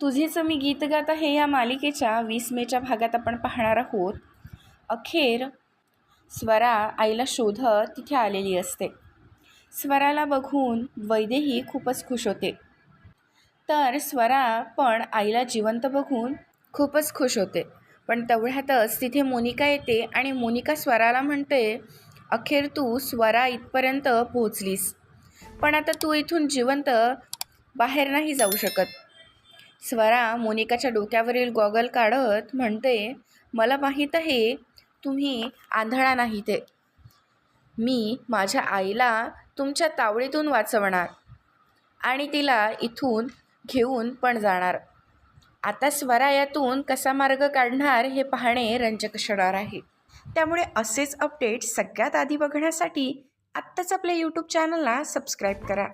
तुझेचं मी गीत गात आहे या मालिकेच्या वीस मेच्या भागात आपण पाहणार आहोत. अखेर स्वरा आईला शोधत तिथे आलेली असते. स्वराला बघून वैदेही खूपच खुश होते. तर स्वरा पण आईला जिवंत बघून खूपच खुश होते. पण तेवढ्यातच तिथे मोनिका येते आणि मोनिका स्वराला म्हणते अखेर तू स्वरा इथपर्यंत पोहोचलीस. पण आता तू इथून जिवंत बाहेर नाही जाऊ शकत. स्वरा मोनिकाच्या डोक्यावरील गॉगल काढत म्हणते मला माहीत आहे तुम्ही आंधळा नाही ते. मी माझ्या आईला तुमच्या तावडीतून वाचवणार आणि तिला इथून घेऊन पण जाणार. आता स्वरा यातून कसा मार्ग काढणार हे पाहणे रंजक असणार आहे. त्यामुळे असेच अपडेट सगळ्यात आधी बघण्यासाठी आत्ताच आपल्या यूट्यूब चॅनलला सबस्क्राईब करा.